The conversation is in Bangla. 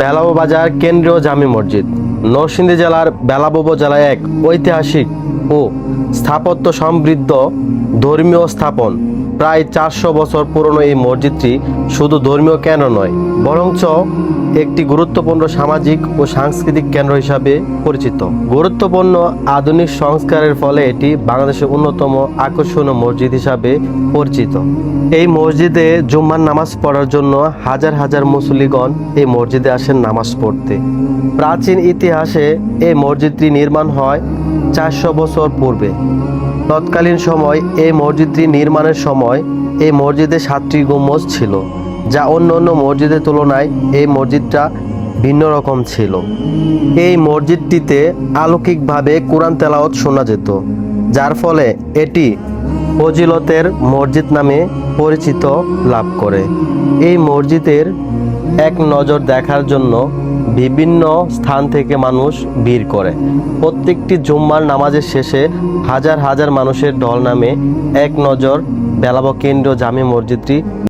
বেলাবো বাজার কেন্দ্রীয় জামি মসজিদ। নরসিংদী জেলার বেলাবো জেলায় এক ঐতিহাসিক ও স্থাপত্য সমৃদ্ধ ধর্মীয় স্থাপন। প্রায় চারশো বছর পুরনো এই মসজিদটি শুধু ধর্মীয় কেন্দ্র নয়, বরঞ্চ একটি গুরুত্বপূর্ণ সামাজিক ও সাংস্কৃতিক কেন্দ্র হিসাবে পরিচিত। গুরুত্বপূর্ণ আধুনিক সংস্কারের ফলে এটি বাংলাদেশের অন্যতম আকর্ষণীয় মসজিদ হিসাবে পরিচিত। এই মসজিদে জুম্মার নামাজ পড়ার জন্য হাজার হাজার মুসলিগণ এই মসজিদে আসেন নামাজ পড়তে। প্রাচীন ইতিহাসে এই মসজিদটি নির্মাণ হয় চারশো বছর পূর্বে। তৎকালীন সময় এই মসজিদটি নির্মাণের সময় এই মসজিদে সাতটি গম্বুজ ছিল, যা অন্য অন্য মসজিদের তুলনায় এই মসজিদটা ভিন্ন রকম ছিল। এই মসজিদটিতে আলৌকিকভাবে কোরআন তেলাওয়াত শোনা যেত, যার ফলে এটি ফজিলতের মসজিদ নামে পরিচিত লাভ করে। এই মসজিদের এক নজর দেখার জন্য বিভিন্ন স্থান থেকে মানুষ ভিড় করে। প্রত্যেকটি জুম্মার নামাজের শেষে হাজার হাজার মানুষের দল নামে এক নজর বেলাব কেন্দ্র জামে মসজিদটি